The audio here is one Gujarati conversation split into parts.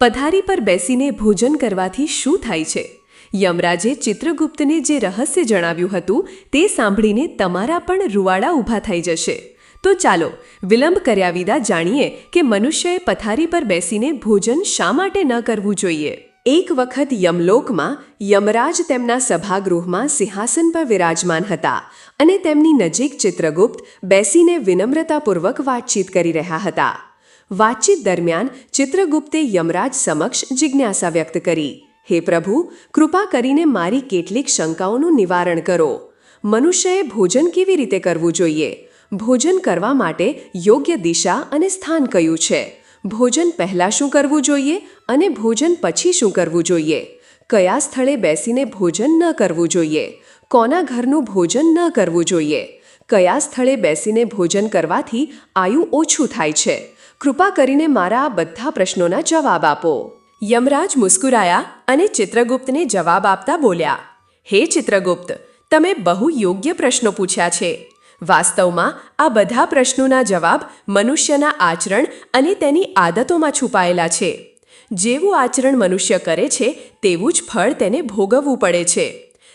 પથારી પર બેસીને ભોજન કરવાથી શું થાય છે? યમરાજે ચિત્રગુપ્તને જે રહસ્ય જણાવ્યું હતું તે સાંભળીને તમારા પણ રૂવાડા ઊભા થઈ જશે. તો ચાલો, વિલંબ કર્યા વિના જાણીએ કે મનુષ્યએ પથારી પર બેસીને ભોજન શા માટે ન કરવું જોઈએ. એક વખત યમલોકમાં યમરાજ તેમના સભાગૃહમાં સિંહાસન પર વિરાજમાન હતા અને તેમની નજીક ચિત્રગુપ્ત બેસીને વિનમ્રતાપૂર્વક વાતચીત કરી રહ્યા હતા. વાતચીત દરમિયાન ચિત્રગુપ્તે યમરાજ સમક્ષ જિજ્ઞાસા વ્યક્ત કરી. હે પ્રભુ, કૃપા કરીને મારી કેટલીક શંકાઓનું નિવારણ કરો. મનુષ્યએ ભોજન કેવી રીતે કરવું જોઈએ? ભોજન કરવા માટે યોગ્ય દિશા અને સ્થાન કયું છે? ભોજન પહેલાં શું કરવું જોઈએ અને ભોજન પછી શું કરવું જોઈએ? કયા સ્થળે બેસીને ભોજન ન કરવું જોઈએ? કોના ઘરનું ભોજન ન કરવું જોઈએ? કયા સ્થળે બેસીને ભોજન કરવાથી આયુ ઓછું થાય છે? કૃપા કરીને મારા આ બધા પ્રશ્નોના જવાબ આપો. યમરાજ મુસ્કુરાયા અને ચિત્રગુપ્તને જવાબ આપતા બોલ્યા, હે ચિત્રગુપ્ત, તમે બહુ યોગ્ય પ્રશ્નો પૂછ્યા છે. વાસ્તવમાં આ બધા પ્રશ્નોના જવાબ મનુષ્યના આચરણ અને તેની આદતોમાં છુપાયેલા છે. જેવું આચરણ મનુષ્ય કરે છે, તેવું જ ફળ તેને ભોગવવું પડે છે.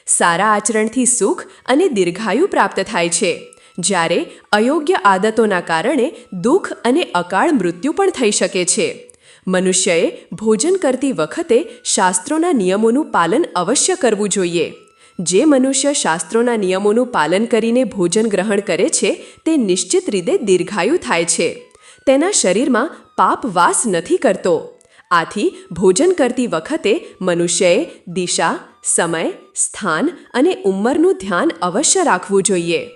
સારા આચરણથી સુખ અને દીર્ઘાયુ પ્રાપ્ત થાય છે. જ્યારે અયોગ્ય આદતોના કારણે દુઃખ અને અકાળ મૃત્યુ પણ થઈ શકે છે. મનુષ્યએ ભોજન કરતી વખતે શાસ્ત્રોના નિયમોનું પાલન અવશ્ય કરવું જોઈએ. જે મનુષ્ય શાસ્ત્રોના નિયમોનું પાલન કરીને ભોજન ગ્રહણ કરે છે, તે નિશ્ચિત રીતે દીર્ઘાયુ થાય છે. તેના શરીરમાં પાપ વાસ નથી કરતો. આથી ભોજન કરતી વખતે મનુષ્યએ દિશા, સમય, સ્થાન અને ઉંમરનું ધ્યાન અવશ્ય રાખવું જોઈએ.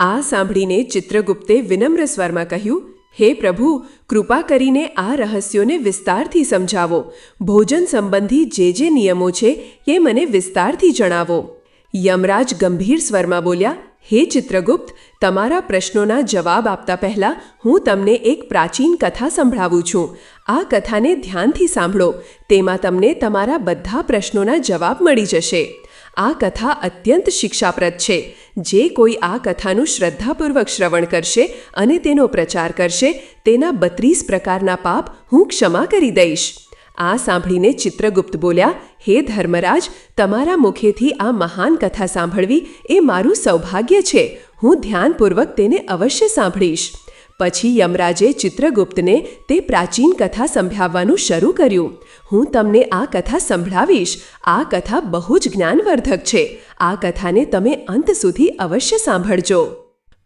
આ સાંભળીને ચિત્રગુપ્તે વિનમ્ર સ્વરમાં કહ્યું, હે પ્રભુ, કૃપા કરીને આ રહસ્યોને વિસ્તારથી સમજાવો. ભોજન સંબંધી જે જે નિયમો છે એ મને વિસ્તારથી જણાવો. યમરાજ ગંભીર સ્વરમાં બોલ્યા, હે ચિત્રગુપ્ત, તમારા પ્રશ્નોના જવાબ આપતા પહેલાં હું તમને એક પ્રાચીન કથા સંભળાવું છું. આ કથાને ધ્યાનથી સાંભળો. તેમાં તમને તમારા બધા પ્રશ્નોના જવાબ મળી જશે. આ કથા અત્યંત શિક્ષાપ્રદ છે. જે કોઈ આ કથાનું શ્રદ્ધાપૂર્વક શ્રવણ કરશે અને તેનો પ્રચાર કરશે, તેના બત્રીસ પ્રકારના પાપ હું ક્ષમા કરી દઈશ. આ સાંભળીને ચિત્રગુપ્ત બોલ્યા, હે ધર્મરાજ, તમારા મુખેથી આ મહાન કથા સાંભળવી એ મારું સૌભાગ્ય છે. હું ધ્યાનપૂર્વક તેને અવશ્ય સાંભળીશ. પછી યમરાજે ચિત્રગુપ્તને તે પ્રાચીન કથા સંભળાવવાનું શરૂ કર્યું. હું તમને આ કથા સંભળાવીશ. આ કથા બહુ જ જ્ઞાનવર્ધક છે. આ કથાને તમે અંત સુધી અવશ્ય સાંભળજો.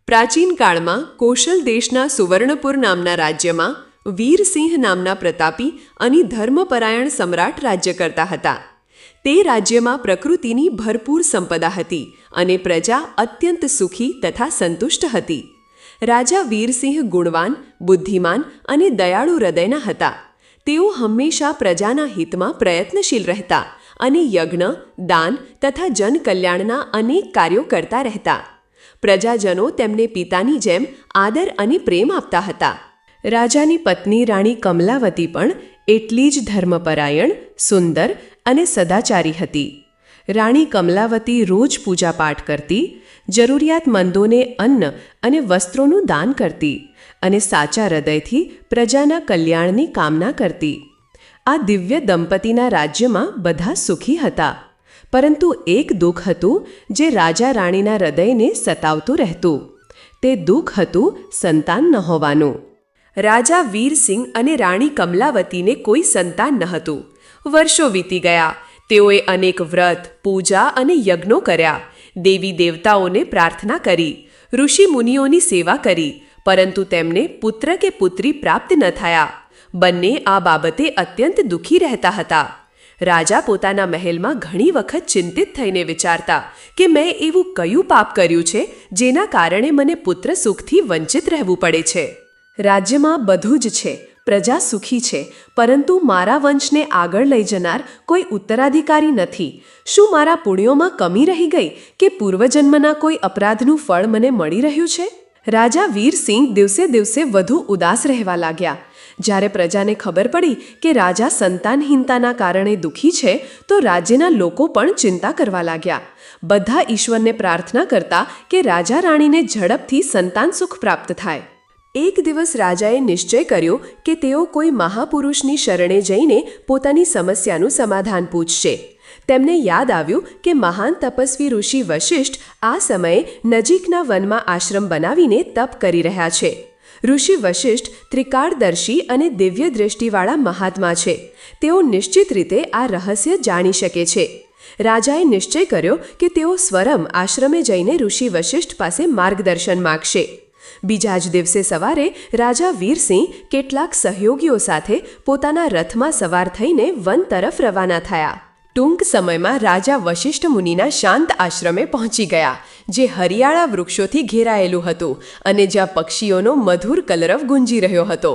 પ્રાચીન કાળમાં કોશલ દેશના સુવર્ણપુર નામના રાજ્યમાં વીરસિંહ નામના પ્રતાપી અને ધર્મપરાયણ સમ્રાટ રાજ્ય કરતા હતા. તે રાજ્યમાં પ્રકૃતિની ભરપૂર સંપદા હતી અને પ્રજા અત્યંત સુખી તથા સંતુષ્ટ હતી. રાજા વીરસિંહ ગુણવાન, બુદ્ધિમાન અને દયાળુ હૃદયના હતા. તેઓ હંમેશા પ્રજાના હિતમાં પ્રયત્નશીલ રહેતા અને યજ્ઞ, દાન તથા જનકલ્યાણના અનેક કાર્યો કરતા રહેતા. પ્રજાજનો તેમને પિતાની જેમ આદર અને પ્રેમ આપતા હતા. રાજાની પત્ની રાણી કમલાવતી પણ એટલી જ ધર્મપરાયણ, સુંદર અને સદાચારી હતી. રાણી કમલાવતી રોજ પૂજાપાઠ કરતી જરૂરિયાતમંદોને અન્ન અને વસ્ત્રોનું દાન કરતી અને સાચા હૃદયથી પ્રજાના કલ્યાણની કામના કરતી. આ દિવ્ય દંપતીના રાજ્યમાં બધા સુખી હતા, પરંતુ એક દુઃખ હતું જે રાજા રાણીના હૃદયને સતાવતું રહેતું. તે દુઃખ હતું સંતાન ન હોવાનું. રાજા વીરસિંહ અને રાણી કમલાવતીને કોઈ સંતાન ન હતું. વર્ષો વીતી ગયા, તેઓએ અનેક વ્રત, પૂજા અને યજ્ઞો કર્યા દેવી દેવતાઓને પ્રાર્થના કરી, ઋષિ મુનિઓની સેવા કરી, પરંતુ તેમને પુત્ર કે પુત્રી પ્રાપ્ત ન થયા. બંને આ બાબતે અત્યંત દુઃખી રહેતા હતા. રાજા પોતાના મહેલમાં ઘણી વખત ચિંતિત થઈને વિચારતા કે મેં એવું કયું પાપ કર્યું છે, જેના કારણે મને પુત્ર સુખથી વંચિત રહેવું પડે છે. રાજ્યમાં બધું જ છે પ્રજા સુખી છે, પરંતુ મારા વંશને આગળ લઈ જનાર કોઈ ઉત્તરાધિકારી નથી. શું મારા પુણ્યોમાં કમી રહી ગઈ કે પૂર્વજન્મના કોઈ અપરાધનું ફળ મને મળી રહ્યું છે? રાજા વીરસિંહ દિવસે દિવસે વધુ ઉદાસ રહેવા લાગ્યા. જ્યારે પ્રજાને ખબર પડી કે રાજા સંતાનહીનતાના કારણે દુઃખી છે, તો રાજ્યના લોકો પણ ચિંતા કરવા લાગ્યા. બધા ઈશ્વરને પ્રાર્થના કરતા કે રાજા રાણીને ઝડપથી સંતાન સુખ પ્રાપ્ત થાય. એક દિવસ રાજાએ નિશ્ચય કર્યો કે તેઓ કોઈ મહાપુરુષની શરણે જઈને પોતાની સમસ્યાનું સમાધાન પૂછશે. તેમને યાદ આવ્યું કે મહાન તપસ્વી ઋષિ વશિષ્ઠ આ સમયે નજીકના વનમાં આશ્રમ બનાવીને તપ કરી રહ્યા છે. ઋષિ વશિષ્ઠ ત્રિકાળદર્શી અને દિવ્ય દ્રષ્ટિવાળા મહાત્મા છે. તેઓ નિશ્ચિત રીતે આ રહસ્ય જાણી શકે છે. રાજાએ નિશ્ચય કર્યો કે તેઓ સ્વરમ આશ્રમે જઈને ઋષિ વશિષ્ઠ પાસે માર્ગદર્શન માગશે. બીજા જ દિવસે સવારે રાજા વીરસિંહ કેટલાક સહયોગીઓ સાથે પોતાના રથમાં સવાર થઈને વન તરફ રવાના થયા. ટૂંક સમયમાં રાજા વશિષ્ઠ મુનિના શાંત આશ્રમે પહોંચી ગયા, જે હરિયાળા વૃક્ષોથી ઘેરાયેલું હતું અને જ્યાં પક્ષીઓનો મધુર કલરવ ગુંજી રહ્યો હતો.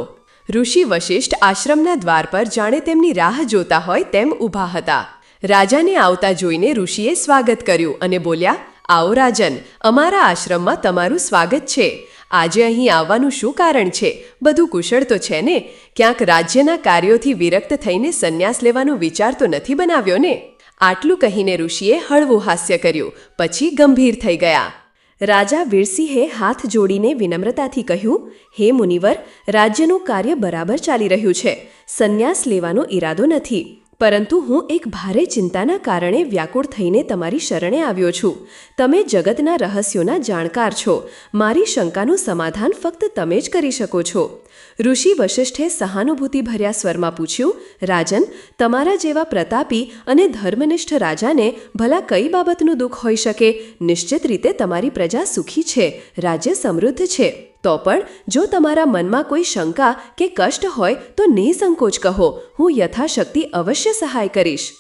ઋષિ વશિષ્ઠ આશ્રમના દ્વાર પર જાણે તેમની રાહ જોતા હોય તેમ ઊભા હતા. રાજાને આવતા જોઈને ઋષિએ સ્વાગત કર્યું અને બોલ્યા, આવો રાજન, અમારા આશ્રમમાં તમારું સ્વાગત છે. આજે અહીં આવવાનું શું કારણ છે? બધું કુશળ તો છે ને? ક્યાંક રાજ્યના કાર્યોથી વિરક્ત થઈને સંન્યાસ લેવાનો વિચાર તો નથી બનાવ્યો ને? આટલું કહીને ઋષિએ હળવું હાસ્ય કર્યું, પછી ગંભીર થઈ ગયા. રાજા વીરસિંહે હાથ જોડીને વિનમ્રતાથી કહ્યું, હે મુનિવર, રાજ્યનું કાર્ય બરાબર ચાલી રહ્યું છે. સંન્યાસ લેવાનો ઈરાદો નથી. પરંતુ હું એક ભારે ચિંતાના કારણે વ્યાકુળ થઈને તમારી શરણે આવ્યો છું. તમે જગતના રહસ્યોના જાણકાર છો. મારી શંકાનું સમાધાન ફક્ત તમે જ કરી શકો છો. ઋષિ વશિષ્ઠે સહાનુભૂતિભર્યા સ્વરમાં પૂછ્યું, રાજન, તમારા જેવા પ્રતાપી અને ધર્મનિષ્ઠ રાજાને ભલા કઈ બાબતનું દુઃખ હોઈ શકે? નિશ્ચિત રીતે તમારી પ્રજા સુખી છે. રાજ્ય સમૃદ્ધ છે. તો પણ જો તમારા મનમાં કોઈ શંકા કે કષ્ટ હોય તો નિસંકોચ કહો. હું યથાશક્તિ અવશ્ય સહાય કરીશ.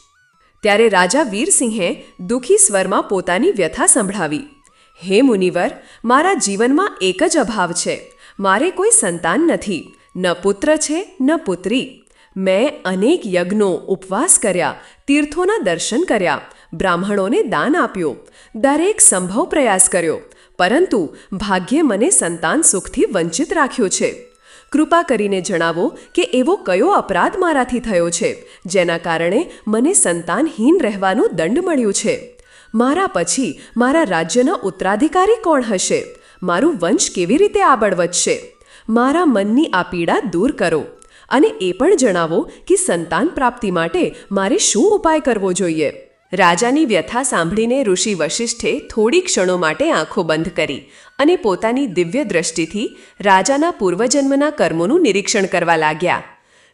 ત્યારે રાજા વીરસિંહે દુઃખી સ્વરમાં પોતાની વ્યથા સંભળાવી. હે મુનિવર, મારા જીવનમાં એક જ અભાવ છે. મારે કોઈ સંતાન નથી. ન પુત્ર છે, ન પુત્રી. મેં અનેક યજ્ઞો, ઉપવાસ કર્યા, તીર્થોના દર્શન કર્યા, બ્રાહ્મણોને દાન આપ્યું. દરેક સંભવ પ્રયાસ કર્યો. પરંતુ ભાગ્યે મને સંતાન સુખથી વંચિત રાખ્યો છે. કૃપા કરીને જણાવો કે એવો કયો અપરાધ મારાથી થયો છે, જેના કારણે મને સંતાનહીન રહેવાનું દંડ મળ્યું છે. મારા પછી મારા રાજ્યના ઉત્તરાધિકારી કોણ હશે? મારું વંશ કેવી રીતે આગળ વધશે? મારા મનની આ પીડા દૂર કરો અને એ પણ જણાવો કે સંતાન પ્રાપ્તિ માટે મારે શું ઉપાય કરવો જોઈએ? રાજાની વ્યથા સાંભળીને ઋષિ વશિષ્ઠે થોડી ક્ષણો માટે આંખો બંધ કરી અને પોતાની દિવ્ય દ્રષ્ટિથી રાજાના પૂર્વજન્મના કર્મોનું નિરીક્ષણ કરવા લાગ્યા.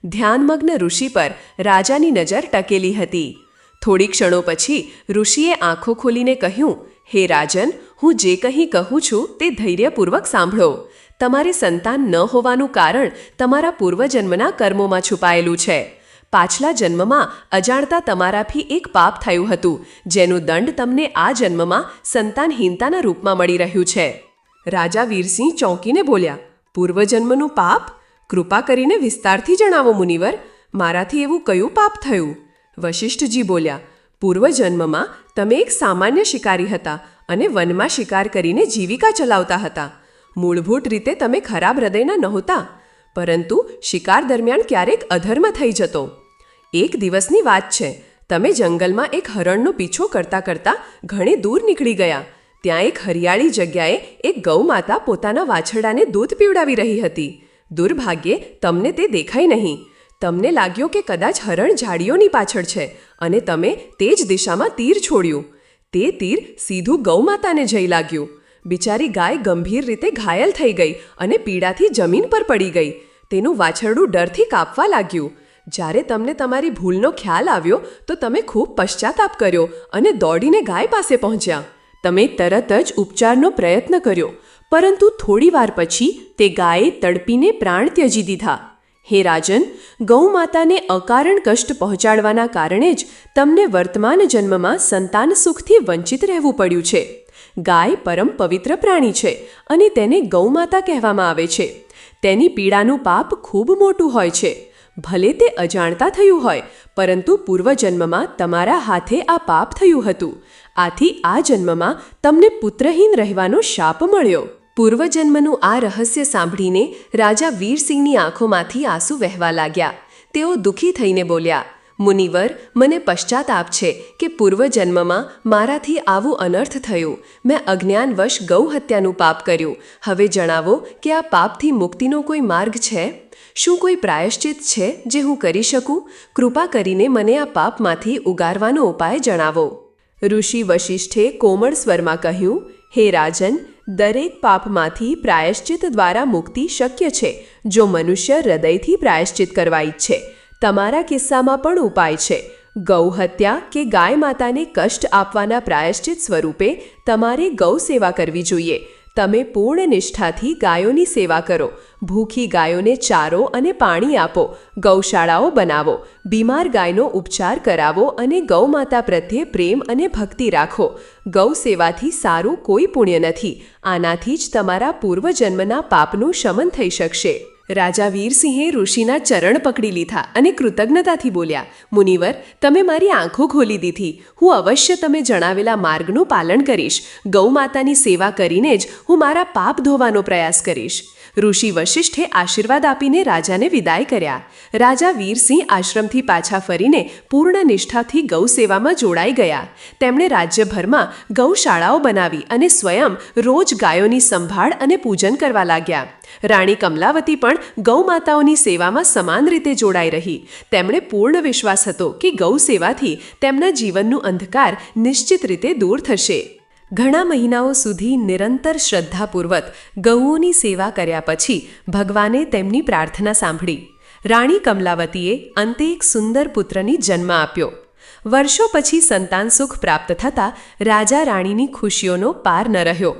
ધ્યાનમગ્ન ઋષિ પર રાજાની નજર ટકેલી હતી. થોડી ક્ષણો પછી ઋષિએ આંખો ખોલીને કહ્યું, હે રાજન, હું જે કંઈ કહું છું તે ધૈર્યપૂર્વક સાંભળો. તમારે સંતાન ન હોવાનું કારણ તમારા પૂર્વજન્મના કર્મોમાં છુપાયેલું છે. પાછલા જન્મમાં અજાણતા તમારાથી એક પાપ થયું હતું, જેનું દંડ તમને આ જન્મમાં સંતાનહીનતાના રૂપમાં મળી રહ્યું છે. રાજા વીરસિંહ ચોંકીને બોલ્યા, પૂર્વજન્મનું પાપ? કૃપા કરીને વિસ્તારથી જણાવો, મુનિવર, મારાથી એવું કયું પાપ થયું? વશિષ્ઠજી બોલ્યા, પૂર્વજન્મમાં તમે એક સામાન્ય શિકારી હતા અને વનમાં શિકાર કરીને જીવિકા ચલાવતા હતા. મૂળભૂત રીતે તમે ખરાબ હૃદયના નહોતા. પરંતુ શિકાર દરમિયાન ક્યારેક અધર્મ થઈ જતો. એક દિવસની વાત છે, તમે જંગલમાં એક હરણનો પીછો કરતા કરતા ઘણે દૂર નીકળી ગયા. ત્યાં એક હરિયાળી જગ્યાએ એક ગૌમાતા પોતાના વાછરડાને દૂધ પીવડાવી રહી હતી. દુર્ભાગ્યે, તમને તે દેખાઈ નહીં. તમને લાગ્યો કે કદાચ હરણ ઝાડીઓની પાછળ છે અને તમે તે જ દિશામાં તીર છોડ્યું. તે તીર સીધું ગૌમાતાને જઈ લાગ્યું. બિચારી ગાય ગંભીર રીતે ઘાયલ થઈ ગઈ અને પીડાથી જમીન પર પડી ગઈ. તેનું વાછરડું ડરથી કાપવા લાગ્યું. જ્યારે તમને તમારી ભૂલનો ખ્યાલ આવ્યો, તો તમે ખૂબ પશ્ચાતાપ કર્યો અને દોડીને ગાય પાસે પહોંચ્યા. તમે તરત જ ઉપચારનો પ્રયત્ન કર્યો, પરંતુ થોડી વાર પછી તે ગાયે તડપીને પ્રાણ ત્યજી દીધા. હે રાજન, ગૌમાતાને અકારણ કષ્ટ પહોંચાડવાના કારણે જ તમને વર્તમાન જન્મમાં સંતાન સુખથી વંચિત રહેવું પડ્યું છે. ગાય પરમ પવિત્ર પ્રાણી છે અને તેને ગૌમાતા કહેવામાં આવે છે. તેની પીડાનું પાપ ખૂબ મોટું હોય છે. ભલે તે અજાણતા થયું હોય, પરંતુ પૂર્વજન્મમાં તમારા હાથે આ પાપ થયું હતું. આથી આ જન્મમાં તમને પુત્રહીન રહેવાનો શાપ મળ્યો. પૂર્વજન્મનું આ રહસ્ય સાંભળીને રાજા વીરસિંહની આંખોમાંથી આંસુ વહેવા લાગ્યા. તેઓ દુઃખી થઈને બોલ્યા મુનિવર, મને પશ્ચાતાપ છે કે પૂર્વજન્મમાં મારાથી આવું અનર્થ થયું. મેં અજ્ઞાનવશ ગૌ હત્યાનું પાપ કર્યું. હવે જણાવો કે આ પાપથી મુક્તિનો કોઈ માર્ગ છે? શું કોઈ પ્રાયશ્ચિત છે જે હું કરી શકું? કૃપા કરીને મને આ પાપમાંથી ઉગારવાનો ઉપાય જણાવો. ઋષિ વશિષ્ઠે કોમળ સ્વરમાં કહ્યું, હે રાજન, દરેક પાપમાંથી પ્રાયશ્ચિત દ્વારા મુક્તિ શક્ય છે, જો મનુષ્ય હૃદયથી પ્રાયશ્ચિત કરવા ઈચ્છે. તમારા કિસ્સામાં પણ ઉપાય છે. ગૌ હત્યા કે ગાય માતાને કષ્ટ આપવાના પ્રાયશ્ચિત સ્વરૂપે તમારે ગૌ સેવા કરવી જોઈએ. તમે પૂર્ણ નિષ્ઠાથી ગાયોની સેવા કરો. ભૂખી ગાયોને ચારો અને પાણી આપો. ગૌશાળાઓ બનાવો. બીમાર ગાયનો ઉપચાર કરાવો અને ગૌ માતા પ્રત્યે પ્રેમ અને ભક્તિ રાખો. ગૌ સેવાથી સારું કોઈ પુણ્ય નથી. આનાથી જ તમારા પૂર્વજન્મના પાપનું શમન થઈ શકશે. રાજા વીરસિંહે ઋષિના ચરણ પકડી લીધા અને કૃતજ્ઞતાથી બોલ્યા, મુનિવર, તમે મારી આંખો ખોલી દીધી. હું અવશ્ય તમે જણાવેલા માર્ગનું પાલન કરીશ. ગૌ માતાની સેવા કરીને જ હું મારા પાપ ધોવાનો પ્રયાસ કરીશ. ઋષિ વશિષ્ઠે આશીર્વાદ આપીને રાજાને વિદાય કર્યા. રાજા વીરસિંહ આશ્રમથી પાછા ફરીને પૂર્ણ નિષ્ઠાથી ગૌ સેવામાં જોડાઈ ગયા. તેમણે રાજ્યભરમાં ગૌશાળાઓ બનાવી અને સ્વયં રોજ ગાયોની સંભાળ અને પૂજન કરવા લાગ્યા. રાણી કમલાવતી પણ ગૌમાતાઓની સેવામાં સમાન રીતે જોડાઈ રહી. તેમણે પૂર્ણ વિશ્વાસ હતો કે ગૌ સેવાથી તેમના જીવનનું અંધકાર નિશ્ચિત રીતે દૂર થશે. ઘણા મહિનાઓ સુધી નિરંતર શ્રદ્ધાપૂર્વક ગૌઓની સેવા કર્યા પછી ભગવાને તેમની પ્રાર્થના સાંભળી. રાણી કમલાવતીએ અંતે એક સુંદર પુત્રની જન્મ આપ્યો. વર્ષો પછી સંતાન સુખ પ્રાપ્ત થતાં રાજા રાણીની ખુશીઓનો પાર ન રહ્યો.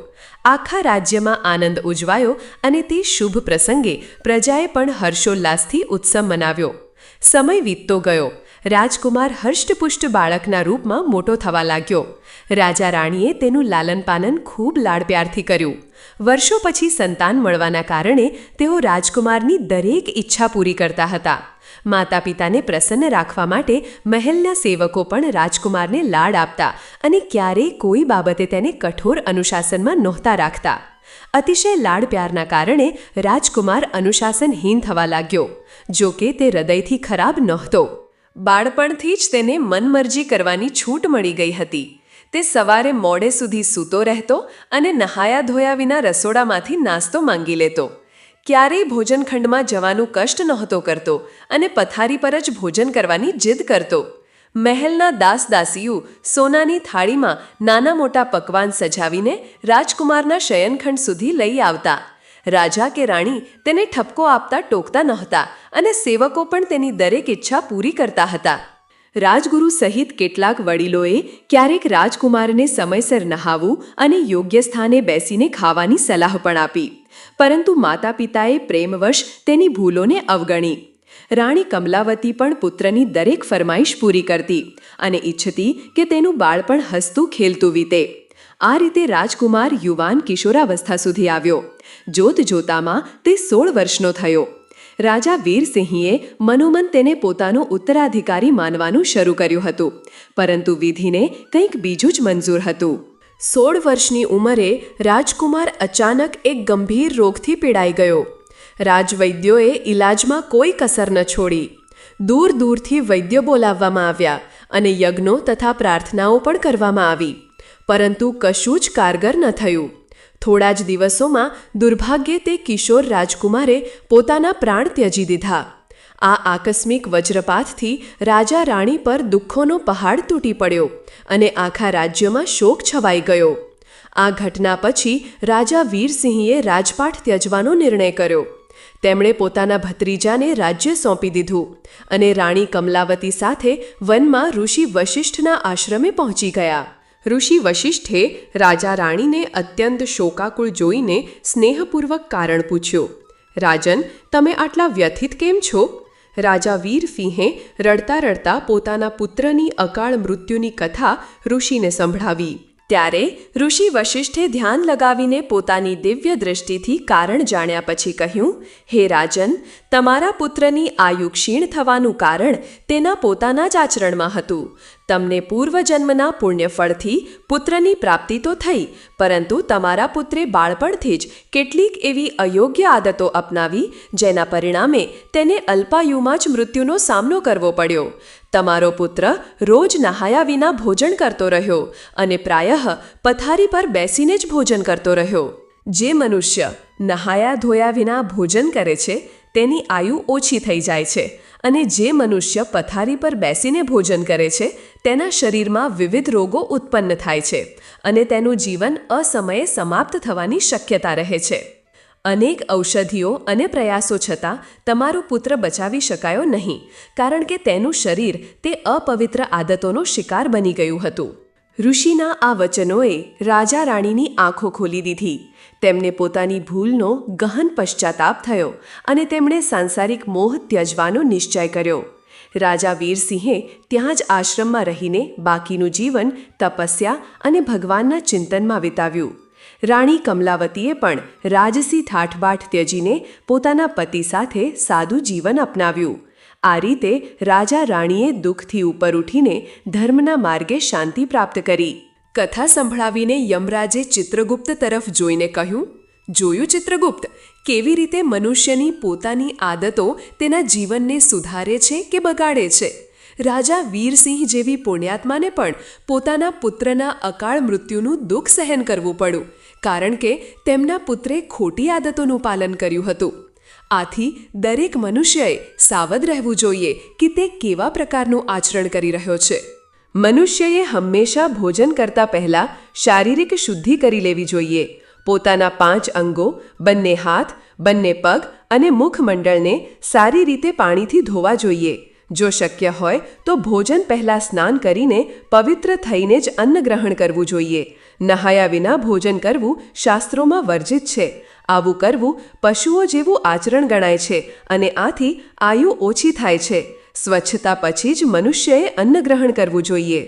આખા રાજ્યમાં આનંદ ઉજવાયો અને તે શુભ પ્રસંગે પ્રજાએ પણ હર્ષોલ્લાસથી ઉત્સવ મનાવ્યો. સમય વીતતો ગયો. રાજકુમાર હર્ષ્ટપુષ્ટ બાળકના રૂપમાં મોટો થવા લાગ્યો. રાજા રાણીએ તેનું લાલન પાલન ખૂબ લાડપ્યારથી કર્યું. વર્ષો પછી સંતાન મળવાના કારણે તેઓ રાજકુમારની દરેક ઈચ્છા પૂરી કરતા હતા. માતા પિતાને પ્રસન્ન રાખવા માટે મહેલના સેવકો પણ રાજકુમારને લાડ આપતા અને ક્યારેય કોઈ બાબતે તેને કઠોર અનુશાસનમાં નહોતા રાખતા. અતિશય લાડ પ્યારના કારણે રાજકુમાર અનુશાસનહીન થવા લાગ્યો, જો કે તે હૃદયથી ખરાબ નહોતો. બાળપણથી જ તેને મનમરજી કરવાની છૂટ મળી ગઈ હતી. તે સવારે મોડે સુધી સૂતો રહેતો અને નહાયા ધોયા વિના રસોડામાંથી નાસ્તો માંગી લેતો. ક્યારેય ભોજનખંડમાં જવાનું કષ્ટ નહોતો કરતો અને પથારી પર જ ભોજન કરવાની જીદ કરતો. મહેલના દાસ દાસીઓ સોનાની થાળીમાં નાના મોટા પકવાન સજાવીને રાજકુમારના શયનખંડ સુધી લઈ આવતા. રાજા કે રાણી તેને ઠપકો આપતા ટોકતા નહોતા અને સેવકો પણ તેની દરેક ઈચ્છા પૂરી કરતા હતા. રાજગુરુ સહિત કેટલાક વડીલોએ ક્યારેક રાજકુમારને સમયસર નહાવું અને યોગ્ય સ્થાને બેસીને ખાવાની સલાહ પણ આપી. પરંતુ માતા પિતાએ પ્રેમવશ તેની ભૂલોને અવગણી. રાણી કમલાવતી પણ પુત્રની દરેક ફરમાઈશ પૂરી કરતી અને ઈચ્છતી કે તેનું બાળપણ હસતું ખેલતું વીતે. આ રીતે રાજકુમાર યુવાન કિશોરાવસ્થા સુધી આવ્યો. જોત જોતામાં તે સોળ વર્ષનો થયો. રાજા વીરસિંહીએ મનોમન તેને પોતાનો ઉત્તરાધિકારી માનવાનું શરૂ કર્યું હતું, પરંતુ વિધિને કંઈક બીજું જ મંજૂર હતું. સોળ વર્ષની ઉંમરે રાજકુમાર અચાનક એક ગંભીર રોગથી પીડાઈ ગયો. રાજવૈદ્યોએ ઇલાજમાં કોઈ કસર ન છોડી. દૂર દૂરથી વૈદ્ય બોલાવવામાં આવ્યા અને યજ્ઞો તથા પ્રાર્થનાઓ પણ કરવામાં આવી. પરંતુ કશું જ કારગર ન થયું. થોડા જ દિવસોમાં દુર્ભાગ્યે તે કિશોર રાજકુમારે પોતાના પ્રાણ ત્યજી દીધા. આ આકસ્મિક વજ્રપાતથી રાજા રાણી પર દુઃખોનો પહાડ તૂટી પડ્યો અને આખા રાજ્યમાં શોક છવાઈ ગયો. આ ઘટના પછી રાજા વીરસિંહે રાજપાટ ત્યજવાનો નિર્ણય કર્યો. તેમણે પોતાના ભત્રીજાને રાજ્ય સોંપી દીધું અને રાણી કમલાવતી સાથે વનમાં ઋષિ વશિષ્ઠના આશ્રમે પહોંચી ગયા. ઋષિ વશિષ્ઠે રાજા રાણીને અત્યંત શોકાકુળ જોઈને સ્નેહપૂર્વક કારણ પૂછ્યું, રાજન, તમે આટલા વ્યથિત કેમ છો? રાજા વીરસિંહે રડતા રડતા પોતાના પુત્રની અકાળ મૃત્યુની કથા ઋષિને સંભળાવી. ત્યારે ઋષિ વશિષ્ઠે ધ્યાન લગાવીને પોતાની દિવ્ય દૃષ્ટિથી કારણ જાણ્યા પછી કહ્યું, હે રાજન, તમારા પુત્રની આયુ ક્ષીણ થવાનું કારણ તેના પોતાના જ આચરણમાં હતું. તમને પૂર્વજન્મના પુણ્યફળથી પુત્રની પ્રાપ્તિ તો થઈ, પરંતુ તમારા પુત્રે બાળપણથી જ કેટલીક એવી અયોગ્ય આદતો અપનાવી, જેના પરિણામે તેને અલ્પાયુમાં જ મૃત્યુનો સામનો કરવો પડ્યો. તમારો પુત્ર રોજ નહાયા વિના ભોજન કરતો રહ્યો અને પ્રાયઃ પથારી પર બેસીને જ ભોજન કરતો રહ્યો. જે મનુષ્ય નહાયા ધોયા વિના ભોજન કરે છે તેની આયુ ઓછી થઈ જાય છે અને જે મનુષ્ય પથારી પર બેસીને ભોજન કરે છે, તેના શરીરમાં વિવિધ રોગો ઉત્પન્ન થાય છે અને તેનું જીવન અસમયે સમાપ્ત થવાની શક્યતા રહે છે. અનેક ઔષધિઓ અને પ્રયાસો છતાં તમારો પુત્ર બચાવી શકાયો નહીં, કારણ કે તેનું શરીર તે અપવિત્ર આદતોનો શિકાર બની ગયું હતું. ઋષિના આ વચનોએ રાજા રાણીની આંખો ખોલી દીધી. તેમને પોતાની ભૂલનો ગહન પશ્ચાતાપ થયો અને તેમણે સાંસારિક મોહ ત્યજવાનો નિશ્ચય કર્યો. રાજા વીરસિંહે ત્યાં જ આશ્રમમાં રહીને બાકીનું જીવન તપસ્યા અને ભગવાનના ચિંતનમાં વિતાવ્યું. રાણી કમલાવતીએ પણ રાજસી ઠાઠબાઠ ત્યજીને પોતાના પતિ સાથે સાદું જીવન અપનાવ્યું. આ રીતે રાજા રાણીએ દુઃખથી ઉપર ઉઠીને ધર્મના માર્ગે શાંતિ પ્રાપ્ત કરી. કથા સંભળાવીને યમરાજે ચિત્રગુપ્ત તરફ જોઈને કહ્યું, જોયું ચિત્રગુપ્ત, કેવી રીતે મનુષ્યની પોતાની આદતો તેના જીવનને સુધારે છે કે બગાડે છે? રાજા વીરસિંહ જેવી પુણ્યાત્માને પણ પોતાના પુત્રના અકાળ મૃત્યુનું દુઃખ સહન કરવું પડ્યું, કારણ કે તેમના પુત્રે ખોટી આદતોનું પાલન કર્યું હતું. આથી દરેક મનુષ્યએ સાવધ રહેવું જોઈએ કે તે કેવા પ્રકારનું આચરણ કરી રહ્યો છે. મનુષ્યએ હંમેશા ભોજન કરતા પહેલાં શારીરિક શુદ્ધિ કરી લેવી જોઈએ. પોતાના પાંચ અંગો, બંને હાથ, બંને પગ અને મુખમંડળને સારી રીતે પાણીથી ધોવા જોઈએ. જો શક્ય હોય તો ભોજન પહેલાં સ્નાન કરીને પવિત્ર થઈને જ અન્ન ગ્રહણ કરવું જોઈએ. નહાયા વિના ભોજન કરવું શાસ્ત્રોમાં વર્જિત છે. આવું કરવું પશુઓ જેવું આચરણ ગણાય છે અને આથી આયુ ઓછી થાય છે. સ્વચ્છતા પછી જ મનુષ્યએ અન્ન ગ્રહણ કરવું જોઈએ.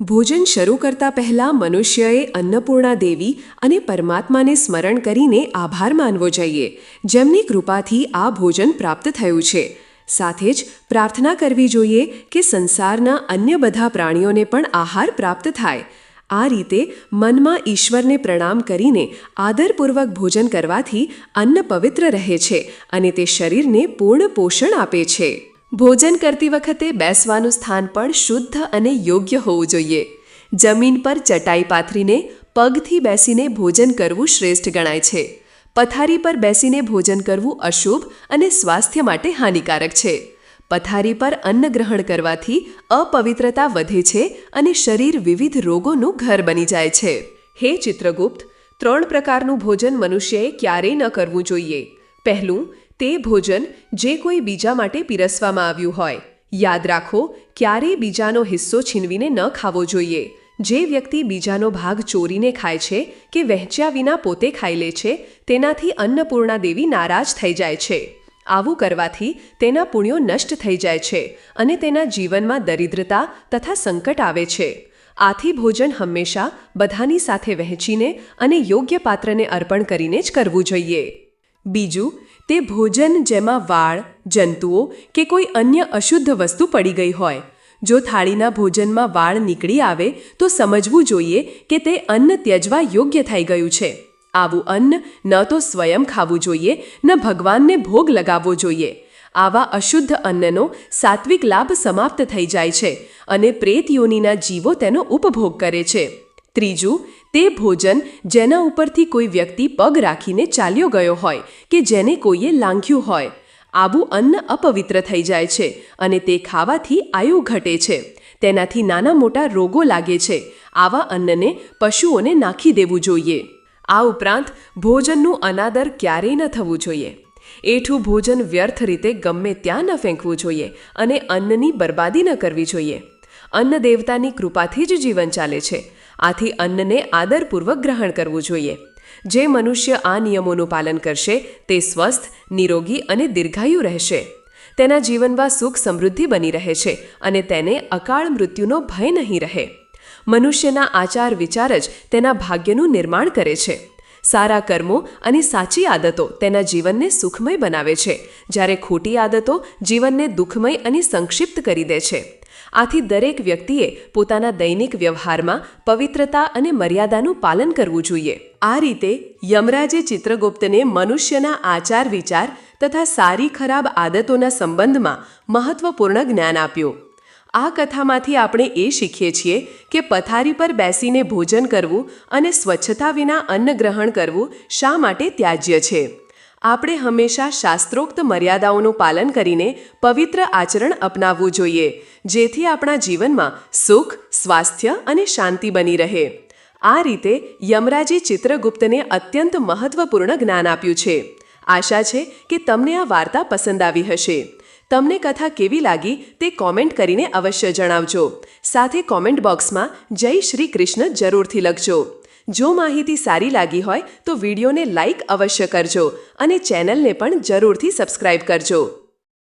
ભોજન શરૂ કરતા પહેલા મનુષ્યએ અન્નપૂર્ણા દેવી અને પરમાત્માને સ્મરણ કરીને આભાર માનવો જોઈએ, જેમની કૃપાથી આ ભોજન પ્રાપ્ત થયું છે. સાથે જ પ્રાર્થના કરવી જોઈએ કે સંસારના અન્ય બધા પ્રાણીઓને પણ આહાર પ્રાપ્ત થાય. આ રીતે મનમાં ઈશ્વરને પ્રણામ કરીને આદરપૂર્વક ભોજન કરવાથી અન્ન પવિત્ર રહે છે અને તે શરીરને પૂર્ણ પોષણ આપે છે. ભોજન કરતી વખતે બેસવાનું સ્થાન પણ શુદ્ધ અને યોગ્ય હોવું જોઈએ. જમીન પર ચટાઈ પાથરીને પગથી બેસીને ભોજન કરવું શ્રેષ્ઠ ગણાય છે. પથારી પર બેસીને ભોજન કરવું અશુભ અને સ્વાસ્થ્ય માટે હાનિકારક છે. પથારી પર અન્ન ગ્રહણ કરવાથી અપવિત્રતા વધે છે અને શરીર વિવિધ રોગોનું ઘર બની જાય છે. હે ચિત્રગુપ્ત, ત્રણ પ્રકારનું ભોજન મનુષ્યએ ક્યારેય ન કરવું જોઈએ. પહેલું, તે ભોજન જે કોઈ બીજા માટે પીરસવામાં આવ્યું હોય. યાદ રાખો, ક્યારેય બીજાનો હિસ્સો છીનવીને ન ખાવો જોઈએ. જે વ્યક્તિ બીજાનો ભાગ ચોરીને ખાય છે કે વહેંચ્યા વિના પોતે ખાઈ લે છે, તેનાથી અન્નપૂર્ણા દેવી નારાજ થઈ જાય છે. આવું કરવાથી તેના પુણ્યો નષ્ટ થઈ જાય છે અને તેના જીવનમાં દરિદ્રતા તથા સંકટ આવે છે. આથી ભોજન હંમેશા બધાની સાથે વહેંચીને અને યોગ્ય પાત્રને અર્પણ કરીને જ કરવું જોઈએ. બીજું, તે ભોજન જેમાં વાળ, જંતુઓ કે કોઈ અન્ય અશુદ્ધ વસ્તુ પડી ગઈ હોય. જો થાળીના ભોજનમાં વાળ નીકળી આવે તો સમજવું જોઈએ કે તે અન્ન ત્યજવા યોગ્ય થઈ ગયું છે. આવું અન્ન ન તો સ્વયં ખાવું જોઈએ, ન ભગવાનને ભોગ લગાવવો જોઈએ. આવા અશુદ્ધ અન્નનો સાત્વિક લાભ સમાપ્ત થઈ જાય છે અને પ્રેત યોનિના જીવો તેનો ઉપભોગ કરે છે. ત્રીજું, તે ભોજન જેના ઉપરથી કોઈ વ્યક્તિ પગ રાખીને ચાલ્યો ગયો હોય કે જેને કોઈએ લાંઘ્યું હોય. આવું અન્ન અપવિત્ર થઈ જાય છે અને તે ખાવાથી આયુ ઘટે છે. તેનાથી નાના મોટા રોગો લાગે છે. આવા અન્નને પશુઓને નાખી દેવું જોઈએ. આ ઉપરાંત ભોજનનું અનાદર ક્યારેય ન થવું જોઈએ. એઠું ભોજન વ્યર્થ રીતે ગમે ત્યાં ન ફેંકવું જોઈએ અને અન્નની બરબાદી ન કરવી જોઈએ. અન્ન દેવતાની કૃપાથી જ જીવન ચાલે છે. આથી અન્નને આદરપૂર્વક ગ્રહણ કરવું જોઈએ. જે મનુષ્ય આ નિયમોનું પાલન કરશે, તે સ્વસ્થ, નિરોગી અને દીર્ઘાયુ રહેશે. તેના જીવનમાં સુખ સમૃદ્ધિ બની રહે છે અને તેને અકાળ મૃત્યુનો ભય નહીં રહે. મનુષ્યના આચાર વિચાર જ તેના ભાગ્યનું નિર્માણ કરે છે. સારા કર્મો અને સાચી આદતો તેના જીવનને સુખમય બનાવે છે. જ્યારે ખોટી આદતો જીવનને દુઃખમય અને સંક્ષિપ્ત કરી દે છે. આથી દરેક વ્યક્તિએ પોતાના દૈનિક વ્યવહારમાં પવિત્રતા અને મર્યાદાનું પાલન કરવું જોઈએ. આ રીતે યમરાજે ચિત્રગુપ્તને મનુષ્યના આચાર વિચાર તથા સારી ખરાબ આદતોના સંબંધમાં મહત્વપૂર્ણ જ્ઞાન આપ્યું. આ કથામાંથી આપણે એ શીખીએ છીએ કે પથારી પર બેસીને ભોજન કરવું અને સ્વચ્છતા વિના અન્ન ગ્રહણ કરવું શા માટે ત્યાજ્ય છે? આપણે હંમેશા શાસ્ત્રોક્ત મર્યાદાઓનું પાલન કરીને પવિત્ર આચરણ અપનાવવું જોઈએ, જેથી આપણા જીવનમાં સુખ, સ્વાસ્થ્ય અને શાંતિ બની રહે. આ રીતે યમરાજે ચિત્રગુપ્તને અત્યંત મહત્વપૂર્ણ જ્ઞાન આપ્યું છે. આશા છે કે તમને આ વાર્તા પસંદ આવી હશે. તમને કથા કેવી લાગી તે કોમેન્ટ કરીને અવશ્ય જણાવજો. સાથે કોમેન્ટ બોક્સમાં જય શ્રી કૃષ્ણ જરૂરથી લખજો. જો માહિતી સારી લાગી હોય તો વિડીયોને લાઇક અવશ્ય કરજો અને ચેનલને પણ જરૂરથી સબસ્ક્રાઇબ કરજો.